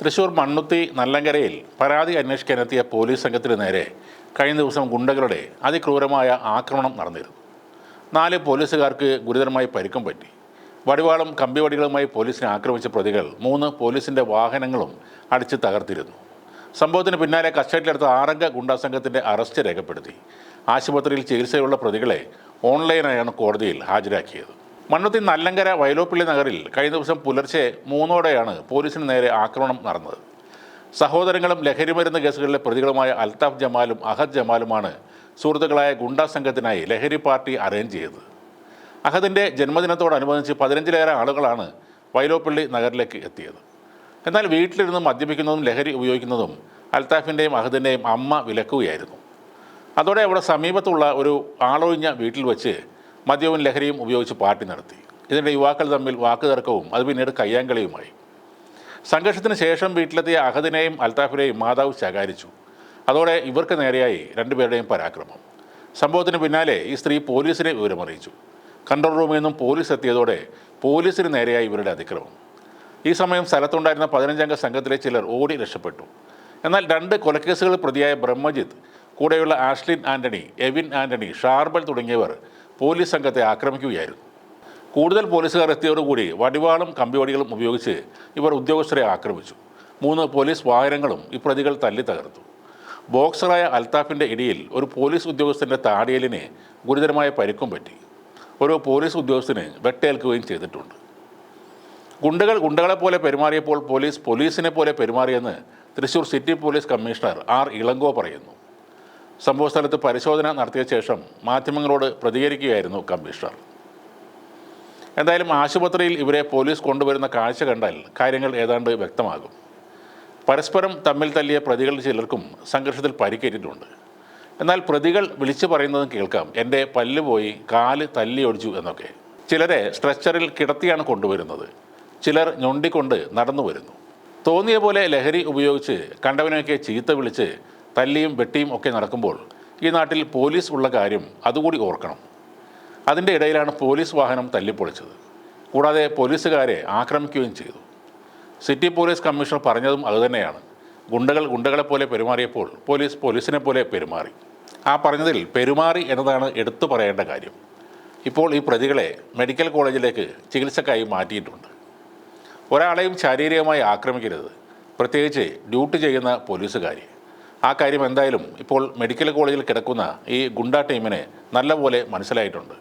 തൃശൂർ മണ്ണുത്തി നല്ലങ്കരയിൽ പരാതി അന്വേഷിക്കാനെത്തിയ പോലീസ് സംഘത്തിന് നേരെ കഴിഞ്ഞ ദിവസം ഗുണ്ടകളുടെ അതിക്രൂരമായ ആക്രമണം നടന്നിരുന്നു. നാല് പോലീസുകാർക്ക് ഗുരുതരമായി പരിക്കും പറ്റി. വടിവാളും കമ്പിവടികളുമായി പോലീസിനെ ആക്രമിച്ച പ്രതികൾ മൂന്ന് പോലീസിന്റെ വാഹനങ്ങളും അടിച്ച് തകർത്തിരുന്നു. സംഭവത്തിന് പിന്നാലെ കസ്റ്റഡിയിലെടുത്ത ആറംഗ ഗുണ്ടാ സംഘത്തിന്റെ അറസ്റ്റ് രേഖപ്പെടുത്തി. ആശുപത്രിയിൽ ചികിത്സയുള്ള പ്രതികളെ ഓൺലൈനായാണ് കോടതിയിൽ ഹാജരാക്കിയത്. മണ്ണുത്തി നല്ലങ്കര വയലോപ്പിള്ളി നഗറിൽ കഴിഞ്ഞ ദിവസം പുലർച്ചെ മൂന്നോടെയാണ് പോലീസിന് നേരെ ആക്രമണം നടന്നത്. സഹോദരങ്ങളും ലഹരിമരുന്ന് കേസുകളിലെ പ്രതികളുമായ അൽതാഫ് ജമാലും അഹദ് ജമാലുമാണ് സുഹൃത്തുക്കളായ ഗുണ്ടാ സംഘത്തിനായി ലഹരി പാർട്ടി അറേഞ്ച് ചെയ്തത്. അഹദിന്റെ ജന്മദിനത്തോടനുബന്ധിച്ച് പതിനഞ്ചിലേറെ ആളുകളാണ് വൈലോപ്പള്ളി നഗറിലേക്ക് എത്തിയത്. എന്നാൽ വീട്ടിലിരുന്ന് മദ്യപിക്കുന്നതും ലഹരി ഉപയോഗിക്കുന്നതും അൽത്താഫിന്റെയും അഹദിന്റെയും അമ്മ വിലക്കുകയായിരുന്നു. അതോടെ അവിടെ സമീപത്തുള്ള ഒരു ആളൊഴിഞ്ഞ വീട്ടിൽ വെച്ച് മദ്യവും ലഹരിയും ഉപയോഗിച്ച് പാർട്ടി നടത്തി. ഇതിന്റെ യുവാക്കൾ തമ്മിൽ വാക്കുതർക്കവും അത് പിന്നീട് കയ്യാങ്കളിയുമായി. സംഘർഷത്തിന് ശേഷം വീട്ടിലെത്തിയ അഹദിനെയും അൽത്താഫിനെയും മാതാവ് ശകാരിച്ചു. അതോടെ ഇവർക്ക് നേരെയായി രണ്ടുപേരുടെയും പരാക്രമം. സംഭവത്തിന് പിന്നാലെ ഈ സ്ത്രീ പോലീസിനെ വിവരമറിയിച്ചു. കൺട്രോൾ റൂമിൽ നിന്നും പോലീസ് എത്തിയതോടെ പോലീസിന് നേരെയായി ഇവരുടെ അതിക്രമം. ഈ സമയം സ്ഥലത്തുണ്ടായിരുന്ന പതിനഞ്ചംഗ സംഘത്തിലെ ചിലർ ഓടി രക്ഷപ്പെട്ടു. എന്നാൽ രണ്ട് കൊലക്കേസുകൾ പ്രതിയായ ബ്രഹ്മജിത്ത് കൂടെയുള്ള ആഷ്ലിൻ ആന്റണി എവിൻ ആന്റണി ഷാർബൽ തുടങ്ങിയവർ പോലീസ് സംഘത്തെ ആക്രമിക്കുകയായിരുന്നു. കൂടുതൽ പോലീസുകാർ എത്തിയതോടുകൂടി വടിവാളും കമ്പിവടികളും ഉപയോഗിച്ച് ഇവർ ഉദ്യോഗസ്ഥരെ ആക്രമിച്ചു. മൂന്ന് പോലീസ് വാഹനങ്ങളും ഈ പ്രതികൾ തല്ലി തകർത്തു. ബോക്സറായ അൽത്താഫിന്റെ ഇടിയിൽ ഒരു പോലീസ് ഉദ്യോഗസ്ഥന്റെ താടിയലിന് ഗുരുതരമായ പരിക്കും പറ്റി. ഒരു പോലീസ് ഉദ്യോഗസ്ഥന് വെട്ടേൽക്കുകയും ചെയ്തിട്ടുണ്ട്. ഗുണ്ടകൾ ഗുണ്ടകളെ പോലെ പെരുമാറിയപ്പോൾ പോലീസ് പോലീസിനെ പോലെ പെരുമാറിയെന്ന് Thrissur city police commissioner R Ilango പറയുന്നു. സംഭവസ്ഥലത്ത് പരിശോധന നടത്തിയ ശേഷം മാധ്യമങ്ങളോട് പ്രതികരിക്കുകയായിരുന്നു കമ്മീഷണർ. എന്തായാലും ആശുപത്രിയിൽ ഇവരെ പോലീസ് കൊണ്ടുവരുന്ന കാഴ്ച കണ്ടാൽ കാര്യങ്ങൾ ഏതാണ്ട് വ്യക്തമാകും. പരസ്പരം തമ്മിൽ തല്ലിയ പ്രതികൾ ചിലർക്കും സംഘർഷത്തിൽ പരിക്കേറ്റിട്ടുണ്ട്. എന്നാൽ പ്രതികൾ വിളിച്ചു പറയുന്നതും കേൾക്കാം. എന്റെ പല്ല് പോയി കാൽ തല്ലി ഒടിച്ചു എന്നൊക്കെ. ചിലരെ സ്ട്രെച്ചറിൽ കിടത്തിയാണ് കൊണ്ടുവരുന്നത്. ചിലർ ഞൊണ്ടിക്കൊണ്ട് നടന്നു വരുന്നു തോന്നിയ പോലെ ലഹരി ഉപയോഗിച്ച് കണ്ടവനെയൊക്കെ ചീത്ത വിളിച്ച് തല്ലിയും വെട്ടിയും ഒക്കെ നടക്കുമ്പോൾ ഈ നാട്ടിൽ പോലീസ് ഉള്ള കാര്യം അതുകൂടി ഓർക്കണം. അതിന്റെ ഇടയിലാണ് പോലീസ് വാഹനം തല്ലിപ്പൊളിച്ചത്. കൂടാതെ പോലീസുകാരെ ആക്രമിക്കുകയും ചെയ്തു. സിറ്റി പോലീസ് കമ്മീഷണർ പറഞ്ഞതും അതുതന്നെയാണ് ഗുണ്ടകൾ ഗുണ്ടകളെ പോലെ പെരുമാറിയപ്പോൾ പോലീസ് പോലീസിനെ പോലെ പെരുമാറി. ആ പറഞ്ഞതിൽ പെരുമാറി എന്നതാണ് എടുത്തു പറയേണ്ട കാര്യം. ഇപ്പോൾ ഈ പ്രതികളെ മെഡിക്കൽ കോളേജിലേക്ക് ചികിത്സക്കായി മാറ്റിയിട്ടുണ്ട്. ഒരാളെയും ശാരീരികമായി ആക്രമിക്കരുത്. പ്രത്യേകിച്ച് ഡ്യൂട്ടി ചെയ്യുന്ന പോലീസുകാരി. ആ കാര്യം എന്തായാലും ഇപ്പോൾ മെഡിക്കൽ കോളേജിൽ കിടക്കുന്ന ഈ ഗുണ്ട ടീമിനെ നല്ലപോലെ മനസ്സിലായിട്ടുണ്ട്.